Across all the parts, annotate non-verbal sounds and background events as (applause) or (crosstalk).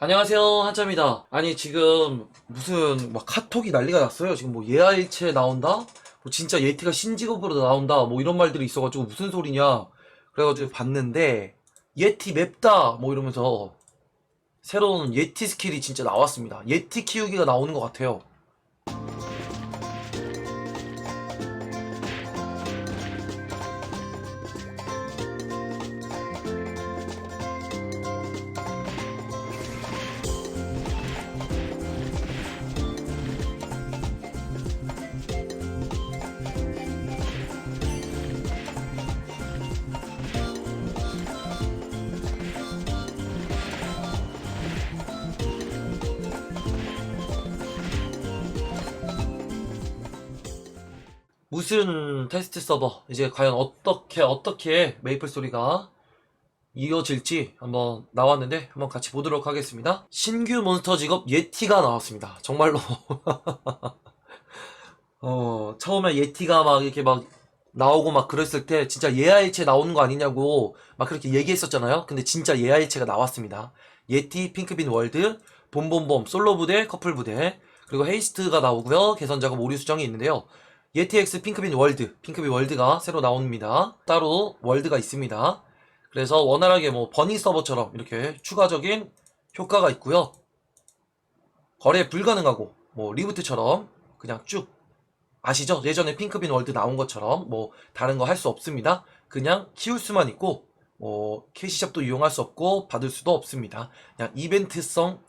안녕하세요 한참입니다. 아니 지금 무슨 막 카톡이 난리가 났어요? 지금 뭐 예아일체 나온다? 뭐 진짜 예티가 신직업으로 나온다? 뭐 이런 말들이 있어가지고 무슨 소리냐? 그래가지고 봤는데 예티 맵다! 뭐 이러면서 새로운 예티 스킬이 진짜 나왔습니다. 예티 키우기가 나오는 것 같아요 무슨 테스트 서버 이제 과연 어떻게 어떻게 메이플 소리가 이어질지 한번 나왔는데 한번 같이 보도록 하겠습니다. 신규 몬스터 직업 예티가 나왔습니다. 정말로 (laughs) 어 처음에 예티가 막 이렇게 막 나오고 막 그랬을 때 진짜 예아일체 나오는 거 아니냐고 막 그렇게 얘기했었잖아요. 근데 진짜 예아일체가 나왔습니다. 예티, 핑크빈 월드, 봄봄봄 솔로 부대, 커플 부대 그리고 헤이스트가 나오고요. 개선 작업 오류 수정이 있는데요. 예티엑스 핑크빈 월드, 핑크빈 월드가 새로 나옵니다. 따로 월드가 있습니다. 그래서 원활하게 뭐 버니 서버처럼 이렇게 추가적인 효과가 있고요. 거래 불가능하고 뭐 리부트처럼 그냥 쭉 아시죠? 예전에 핑크빈 월드 나온 것처럼 뭐 다른 거 할 수 없습니다. 그냥 키울 수만 있고 뭐 캐시샵도 이용할 수 없고 받을 수도 없습니다. 그냥 이벤트성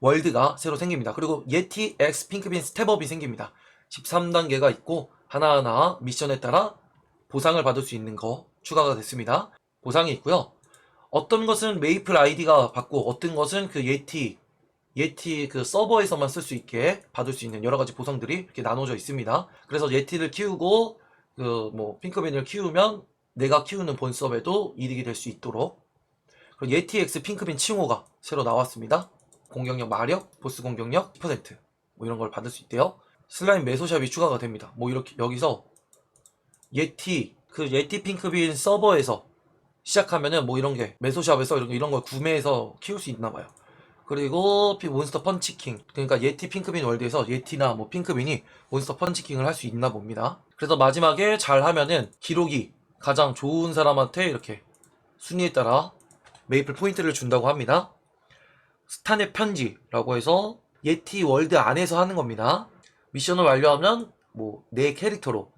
월드가 새로 생깁니다. 그리고 예티 X 핑크빈 스텝업이 생깁니다. 13단계가 있고 하나하나 미션에 따라 보상을 받을 수 있는 거 추가가 됐습니다. 보상이 있고요. 어떤 것은 메이플 아이디가 받고 어떤 것은 그 예티 예티 그 서버에서만 쓸 수 있게 받을 수 있는 여러 가지 보상들이 이렇게 나눠져 있습니다. 그래서 예티를 키우고 그 뭐 핑크빈을 키우면 내가 키우는 본섭에도 이득이 될 수 있도록 그리고 예티엑스 핑크빈 칭호가 새로 나왔습니다. 공격력 마력, 보스 공격력 10%뭐 이런 걸 받을 수 있대요. 슬라임 메소샵이 추가가 됩니다. 뭐 이렇게 여기서 예티 그 예티 핑크빈 서버에서 시작하면은 뭐 이런 게 메소샵에서 이런 거- 이런 걸 구매해서 키울 수 있나 봐요. 그리고 피 몬스터 펀치킹 그러니까 예티 핑크빈 월드에서 예티나 뭐 핑크빈이 몬스터 펀치킹을 할 수 있나 봅니다. 그래서 마지막에 잘 하면은 기록이 가장 좋은 사람한테 이렇게 순위에 따라 메이플 포인트를 준다고 합니다. 스탄의 편지라고 해서 예티 월드 안에서 하는 겁니다. 미션을 완료하면 뭐 내 캐릭터로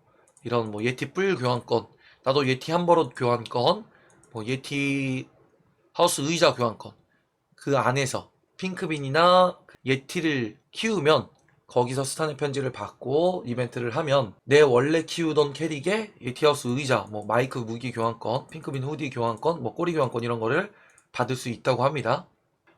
이런 뭐 예티 뿔 교환권, 나도 예티 함버릇 교환권, 뭐 예티 하우스 의자 교환권 그 안에서 핑크빈이나 예티를 키우면 거기서 스탄의 편지를 받고 이벤트를 하면 내 원래 키우던 캐릭의 예티하우스 의자, 뭐 마이크 무기 교환권, 핑크빈 후디 교환권, 뭐 꼬리 교환권 이런 거를 받을 수 있다고 합니다.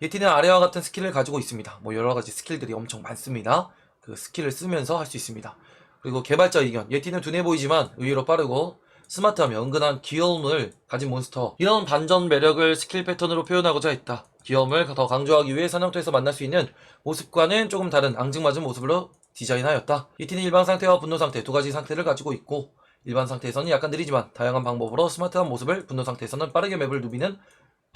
예티는 아래와 같은 스킬을 가지고 있습니다. 뭐 여러 가지 스킬들이 엄청 많습니다. 그 스킬을 쓰면서 할 수 있습니다. 그리고 개발자 의견. 예티는 둔해 보이지만 의외로 빠르고 스마트하며 은근한 귀여움을 가진 몬스터. 이런 반전 매력을 스킬 패턴으로 표현하고자 했다. 귀여움을 더 강조하기 위해 사냥터에서 만날 수 있는 모습과는 조금 다른 앙증맞은 모습으로 디자인하였다. 예티는 일반 상태와 분노 상태 두 가지 상태를 가지고 있고 일반 상태에서는 약간 느리지만 다양한 방법으로 스마트한 모습을 분노 상태에서는 빠르게 맵을 누비는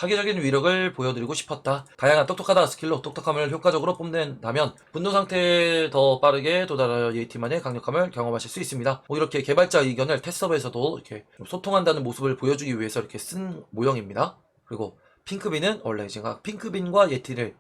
파괴적인 위력을 보여드리고 싶었다. 다양한 똑똑하다 스킬로 똑똑함을 효과적으로 뽐낸다면 분노 상태에 더 빠르게 도달하여 예티만의 강력함을 경험하실 수 있습니다. 뭐 이렇게 개발자 의견을 테스트업에서도 이렇게 좀 소통한다는 모습을 보여주기 위해서 이렇게 쓴 모형입니다. 그리고 핑크빈은 원래 제가 핑크빈과 예티를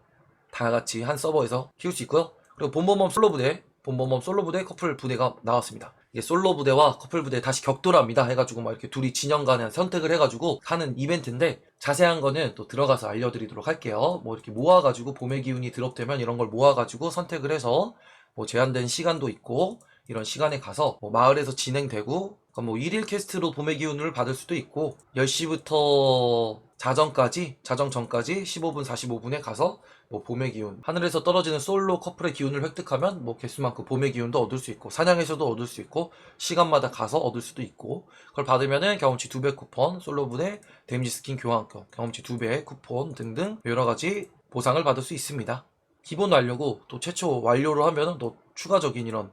다 같이 한 서버에서 키울 수 있고요. 그리고 본범범 솔로 부대, 본범범 솔로 부대 커플 부대가 나왔습니다. 솔로 부대와 커플 부대 다시 격돌합니다. 해가지고 막 이렇게 둘이 진영 간에 선택을 해가지고 하는 이벤트인데 자세한 거는 또 들어가서 알려드리도록 할게요. 뭐 이렇게 모아가지고 봄의 기운이 드롭되면 이런 걸 모아가지고 선택을 해서 뭐 제한된 시간도 있고 이런 시간에 가서 뭐 마을에서 진행되고 뭐 일일 캐스트로 봄의 기운을 받을 수도 있고 10시부터 자정까지 자정 전까지 15분 45분에 가서 뭐 봄의 기운 하늘에서 떨어지는 솔로 커플의 기운을 획득하면 뭐 개수만큼 봄의 기운도 얻을 수 있고 사냥에서도 얻을 수 있고 시간마다 가서 얻을 수도 있고 그걸 받으면은 경험치 2배 쿠폰 솔로 분의 데미지 스킨 교환권 경험치 2배 쿠폰 등등 여러 가지 보상을 받을 수 있습니다. 기본 완료고 또 최초 완료를 하면은 또 추가적인 이런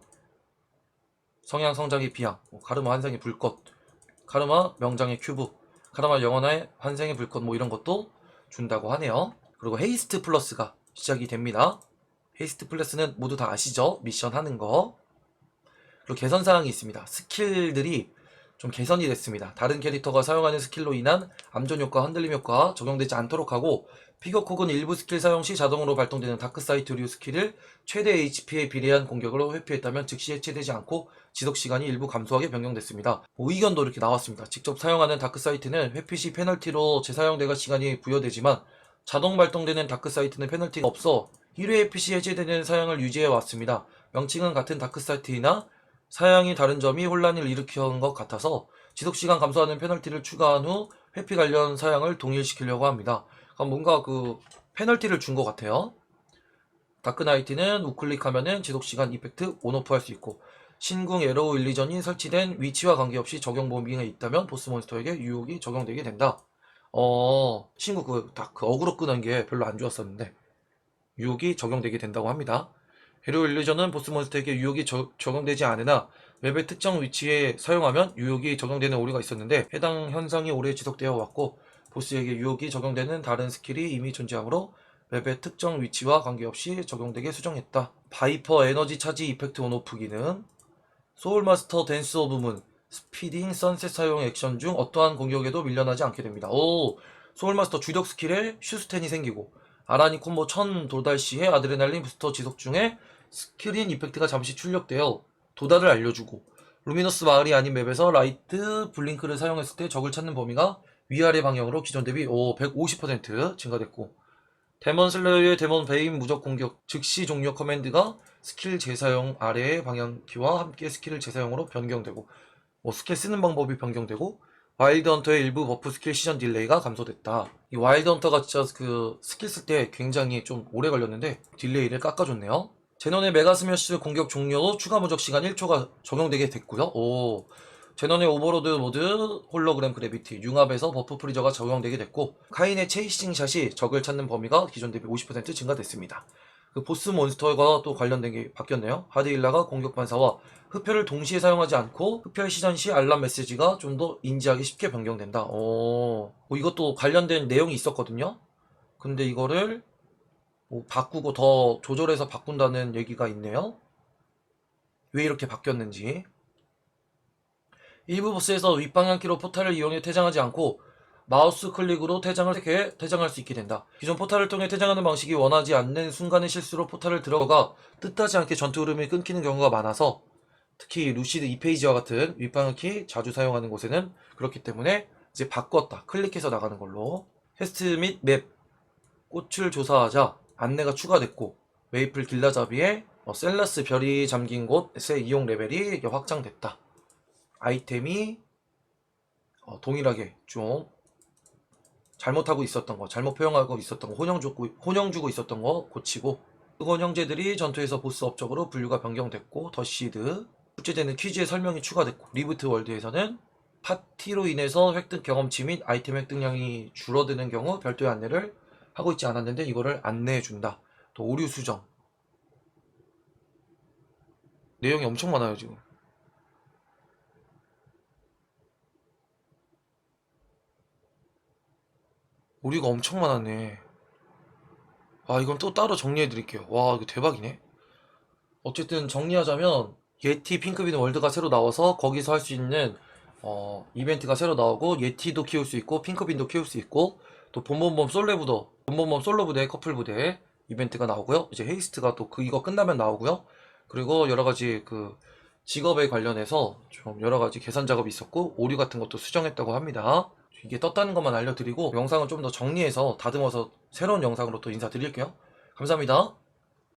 성향 성장의 비양 뭐 카르마 환생의 불꽃 카르마 명장의 큐브 카르마 영원의 환생의 불꽃 뭐 이런 것도 준다고 하네요 그리고 헤이스트 플러스가 시작이 됩니다. 헤이스트 플러스는 모두 다 아시죠? 미션 하는 거. 그리고 개선 사항이 있습니다. 스킬들이 좀 개선이 됐습니다. 다른 캐릭터가 사용하는 스킬로 인한 암전 효과, 흔들림 효과 적용되지 않도록 하고 피격 혹은 일부 스킬 사용 시 자동으로 발동되는 다크사이트류 스킬을 최대 HP에 비례한 공격으로 회피했다면 즉시 해체되지 않고 지속 시간이 일부 감소하게 변경됐습니다. 뭐 의견도 이렇게 나왔습니다. 직접 사용하는 다크사이트는 회피 시 페널티로 재사용되가 시간이 부여되지만 자동 발동되는 다크사이트는 페널티가 없어 1회 회피 시 해제되는 사양을 유지해 왔습니다. 명칭은 같은 다크사이트이나 사양이 다른 점이 혼란을 일으키는 것 같아서 지속시간 감소하는 페널티를 추가한 후 회피 관련 사양을 동일시키려고 합니다. 뭔가 그 페널티를 준 것 같아요. 다크나이트는 우클릭하면은 지속시간 이펙트 온오프 할 수 있고 신궁 에로우 일리전이 설치된 위치와 관계없이 적용 범위가 있다면 보스 몬스터에게 유혹이 적용되게 된다. 어, 신궁 그, 다, 그 어그로 끄는 게 별로 안 좋았었는데 유혹이 적용되게 된다고 합니다. 에로우 일리전은 보스 몬스터에게 유혹이 저- 적용되지 않으나 맵의 특정 위치에 사용하면 유혹이 적용되는 오류가 있었는데 해당 현상이 오래 지속되어 왔고 보스에게 유혹이 적용되는 다른 스킬이 이미 존재하므로 맵의 특정 위치와 관계없이 적용되게 수정했다. 바이퍼 에너지 차지 이펙트 온오프 기능 소울마스터 댄스 오브 문 스피딩 선셋 사용 액션 중 어떠한 공격에도 밀려나지 않게 됩니다. 오 소울마스터 주력 스킬에 슈스텐이 생기고 아라니 콤보 1000 도달 시에 아드레날린 부스터 지속 중에 스크린 이펙트가 잠시 출력되어 도달을 알려주고 루미너스 마을이 아닌 맵에서 라이트 블링크를 사용했을 때 적을 찾는 범위가 위아래 방향으로 기존 대비 오, 150% 증가됐고 데몬 슬레이어의 데몬 베인 무적 공격 즉시 종료 커맨드가 스킬 재사용 아래의 방향키와 함께 스킬을 재사용으로 변경되고 뭐 스킬 쓰는 방법이 변경되고 와일드 헌터의 일부 버프 스킬 시전 딜레이가 감소됐다. 이 와일드 헌터가 진짜 그 스킬 쓸 때 굉장히 좀 오래 걸렸는데 딜레이를 깎아줬네요. 제논의 메가 스매시 공격 종료 후 추가 무적 시간 1초가 적용되게 됐고요. 오. 제논의 오버로드 모드 홀로그램 그래비티 융합에서 버프 프리저가 적용되게 됐고 카인의 체이싱 샷이 적을 찾는 범위가 기존 대비 50% 증가됐습니다. 그 보스 몬스터가 또 관련된 게 바뀌었네요. 하드힐라가 공격 반사와 흡혈을 동시에 사용하지 않고 흡혈 시전 시 알람 메시지가 좀 더 인지하기 쉽게 변경된다. 오, 뭐 이것도 관련된 내용이 있었거든요. 근데 이거를 뭐 바꾸고 더 조절해서 바꾼다는 얘기가 있네요. 왜 이렇게 바뀌었는지. 일부 보스에서 윗방향키로 포탈을 이용해 퇴장하지 않고 마우스 클릭으로 퇴장을 택해 퇴장할 수 있게 된다. 기존 포탈을 통해 퇴장하는 방식이 원하지 않는 순간의 실수로 포탈을 들어가 뜻하지 않게 전투 흐름이 끊기는 경우가 많아서 특히 루시드 2페이지와 같은 윗방향키 자주 사용하는 곳에는 그렇기 때문에 이제 바꿨다. 클릭해서 나가는 걸로. 퀘스트 및 맵 꽃을 조사하자 안내가 추가됐고 메이플 길라잡이에 어, 셀라스 별이 잠긴 곳의 이용 레벨이 확장됐다. 아이템이 어, 동일하게 좀 잘못하고 있었던 거, 잘못 표현하고 있었던 거, 혼영 주고, 혼영 주고 있었던 거 고치고 뜨거운 형제들이 전투에서 보스 업적으로 분류가 변경됐고 더시드 출제되는 퀴즈의 설명이 추가됐고 리부트 월드에서는 파티로 인해서 획득 경험치 및 아이템 획득량이 줄어드는 경우 별도의 안내를 하고 있지 않았는데 이거를 안내해 준다. 또 오류 수정. 내용이 엄청 많아요 지금. 오류가 엄청 많았네. 아, 이건 또 따로 정리해 드릴게요. 와, 이거 대박이네. 어쨌든 정리하자면 예티 핑크빈 월드가 새로 나와서 거기서 할 수 있는 어, 이벤트가 새로 나오고 예티도 키울 수 있고 핑크빈도 키울 수 있고 또 봄봄봄 솔레부더 봄봄봄 솔로 부대 커플 부대 이벤트가 나오고요. 이제 헤이스트가 또 그 이거 끝나면 나오고요. 그리고 여러 가지 그 직업에 관련해서 좀 여러 가지 계산 작업이 있었고 오류 같은 것도 수정했다고 합니다. 이게 떴다는 것만 알려드리고 영상을 좀더 정리해서 다듬어서 새로운 영상으로 또 인사드릴게요. 감사합니다.